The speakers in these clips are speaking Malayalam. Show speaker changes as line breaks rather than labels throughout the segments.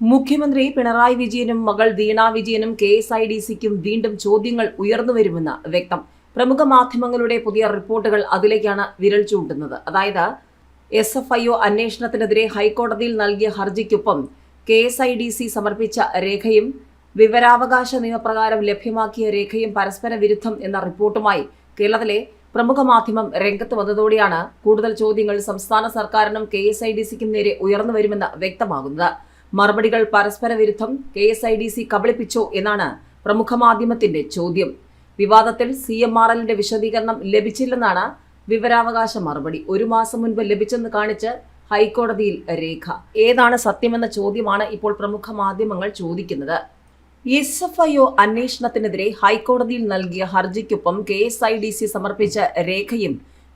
മുഖ്യമന്ത്രി പിണറായി വിജയനും മകൾ വീണ വിജയനും കെ എസ് ഐ ഡി സിക്കും വീണ്ടും ചോദ്യങ്ങൾ ഉയർന്നുവരുമെന്ന് വ്യക്തം. പ്രമുഖ മാധ്യമങ്ങളുടെ പുതിയ റിപ്പോർട്ടുകൾ അതിലേക്കാണ് വിരൽ ചൂണ്ടുന്നത്. അതായത് എസ് എഫ് ഐ ഒ അന്വേഷണത്തിനെതിരെ ഹൈക്കോടതിയിൽ നൽകിയ ഹർജിക്കൊപ്പം K S I D C സമർപ്പിച്ച രേഖയും വിവരാവകാശ നിയമപ്രകാരം ലഭ്യമാക്കിയ രേഖയും പരസ്പര വിരുദ്ധം എന്ന റിപ്പോർട്ടുമായി കേരളത്തിലെ പ്രമുഖ മാധ്യമം രംഗത്ത് വന്നതോടെയാണ് കൂടുതൽ ചോദ്യങ്ങൾ സംസ്ഥാന സർക്കാരിനും കെ എസ് ഐ ഡി സിക്കും നേരെ ഉയർന്നു വരുമെന്ന് വ്യക്തമാകുന്നത്. മറുപടികൾ പരസ്പര വിരുദ്ധം K S I D C കബളിപ്പിച്ചോ എന്നാണ് പ്രമുഖ മാധ്യമത്തിന്റെ ചോദ്യം. വിവാദത്തിൽ സി എം ആർ എല്ലിന്റെ വിശദീകരണം ലഭിച്ചില്ലെന്നാണ് വിവരാവകാശ മറുപടി. ഒരു മാസം മുൻപ് ലഭിച്ചെന്ന് കാണിച്ച് ഹൈക്കോടതിയിൽ രേഖ. ഏതാണ് സത്യമെന്ന ചോദ്യമാണ് ഇപ്പോൾ പ്രമുഖ മാധ്യമങ്ങൾ ചോദിക്കുന്നത്. എസ് എഫ് ഐ ഒ അന്വേഷണത്തിനെതിരെ ഹൈക്കോടതിയിൽ നൽകിയ ഹർജിക്കൊപ്പം K S I D C സമർപ്പിച്ച രേഖയും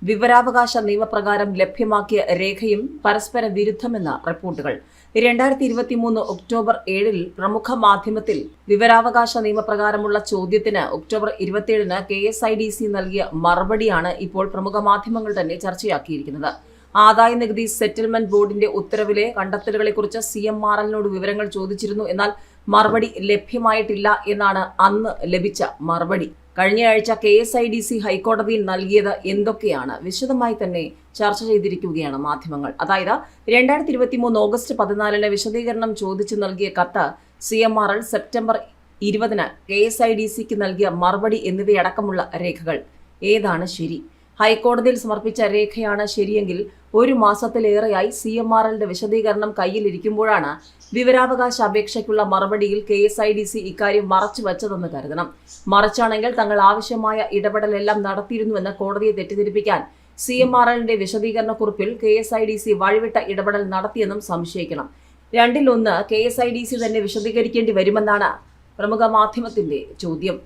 വിവരാവകാശ നിയമപ്രകാരം ലഭ്യമാക്കിയ രേഖയും പരസ്പര വിരുദ്ധമെന്ന റിപ്പോർട്ടുകൾ. രണ്ടായിരത്തി ഇരുപത്തി മൂന്ന് ഒക്ടോബർ ഏഴിൽ പ്രമുഖ മാധ്യമത്തിൽ വിവരാവകാശ നിയമപ്രകാരമുള്ള ചോദ്യത്തിന് ഒക്ടോബർ ഇരുപത്തിയേഴിന് K S I D C നൽകിയ മറുപടിയാണ് ഇപ്പോൾ പ്രമുഖ മാധ്യമങ്ങൾ തന്നെ ചർച്ചയാക്കിയിരിക്കുന്നത്. ആദായ നികുതി സെറ്റിൽമെന്റ് ബോർഡിന്റെ ഉത്തരവിലെ കണ്ടെത്തലുകളെക്കുറിച്ച് സി എം ആർ എല്ലിനോട് വിവരങ്ങൾ ചോദിച്ചിരുന്നു. എന്നാൽ മറുപടി ലഭ്യമായിട്ടില്ല എന്നാണ് അന്ന് ലഭിച്ച മറുപടി. കഴിഞ്ഞയാഴ്ച K S I D C ഹൈക്കോടതിയിൽ നൽകിയത് എന്തൊക്കെയാണ്? വിശദമായി തന്നെ ചർച്ച ചെയ്തിരിക്കുകയാണ് മാധ്യമങ്ങൾ. അതായത് രണ്ടായിരത്തി ഇരുപത്തി മൂന്ന് ഓഗസ്റ്റ് പതിനാലിന് വിശദീകരണം ചോദിച്ചു നൽകിയ കത്ത് C M R L September ഇരുപതിന് കെ എസ് ഐ ഡി സിക്ക് നൽകിയ മറുപടി എന്നിവയടക്കമുള്ള രേഖകൾ. ഏതാണ് ശരി? ഹൈക്കോടതിയിൽ സമർപ്പിച്ച രേഖയാണ് ശരിയെങ്കിൽ ഒരു മാസത്തിലേറെയായി സി എം ആർ എല്ലിന്റെ വിശദീകരണം കയ്യിലിരിക്കുമ്പോഴാണ് വിവരാവകാശ അപേക്ഷയ്ക്കുള്ള മറുപടിയിൽ K S I D C ഇക്കാര്യം മറച്ചു വച്ചതെന്ന് കരുതണം. മറച്ചാണെങ്കിൽ തങ്ങൾ ആവശ്യമായ ഇടപെടലെല്ലാം നടത്തിയിരുന്നുവെന്ന് കോടതിയെ തെറ്റിദ്ധരിപ്പിക്കാൻ സി എം ആർ എല്ലിന്റെ വിശദീകരണക്കുറിപ്പിൽ K S I D C വഴിവിട്ട ഇടപെടൽ നടത്തിയെന്നും സംശയിക്കണം. രണ്ടിലൊന്ന് K S I D C തന്നെ വിശദീകരിക്കേണ്ടി വരുമെന്നാണ് പ്രമുഖ മാധ്യമത്തിന്റെ ചോദ്യം.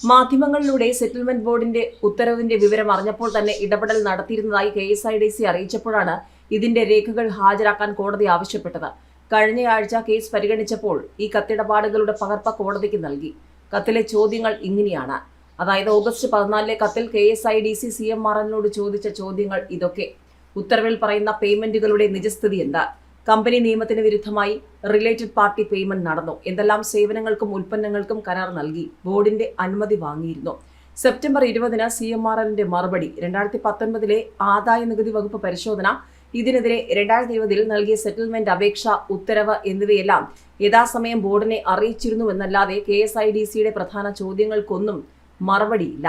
മാധ്യമങ്ങളിലൂടെ സെറ്റിൽമെന്റ് ബോർഡിന്റെ ഉത്തരവിന്റെ വിവരം അറിഞ്ഞപ്പോൾ തന്നെ ഇടപെടൽ നടത്തിയിരുന്നതായി K S I D C അറിയിച്ചപ്പോഴാണ് ഇതിന്റെ രേഖകൾ ഹാജരാക്കാൻ കോടതി ആവശ്യപ്പെട്ടത്. കഴിഞ്ഞയാഴ്ച കേസ് പരിഗണിച്ചപ്പോൾ ഈ കത്തിടപാടുകളുടെ പകർപ്പ് കോടതിക്ക് നൽകി. കത്തിലെ ചോദ്യങ്ങൾ ഇങ്ങനെയാണ്. അതായത് ഓഗസ്റ്റ് പതിനാലിലെ കത്തിൽ K S I D C C M R ചോദിച്ച ചോദ്യങ്ങൾ ഇതൊക്കെ. ഉത്തരവിൽ പറയുന്ന പേയ്മെന്റുകളുടെ നിജസ്ഥിതി എന്താ കമ്പനി നിയമത്തിന് വിരുദ്ധമായി റിലേറ്റഡ് പാർട്ടി പേയ്മെന്റ് നടന്നു. എന്തെല്ലാം സേവനങ്ങൾക്കും ഉൽപ്പന്നങ്ങൾക്കും കരാർ നൽകി ബോർഡിന്റെ അനുമതി വാങ്ങിയിരുന്നു. സെപ്റ്റംബർ ഇരുപതിന് സി എം ആർ എല്ലിന്റെ മറുപടി രണ്ടായിരത്തി പത്തൊൻപതിലെ ആദായ നികുതി വകുപ്പ് പരിശോധന ഇതിനെതിരെ രണ്ടായിരത്തി ഇരുപതിൽ നൽകിയ സെറ്റിൽമെന്റ് അപേക്ഷ ഉത്തരവ് എന്നിവയെല്ലാം യഥാസമയം ബോർഡിനെ അറിയിച്ചിരുന്നുവെന്നല്ലാതെ കെ എസ് ഐ ഡി സിയുടെ പ്രധാന ചോദ്യങ്ങൾക്കൊന്നും മറുപടിയില്ല.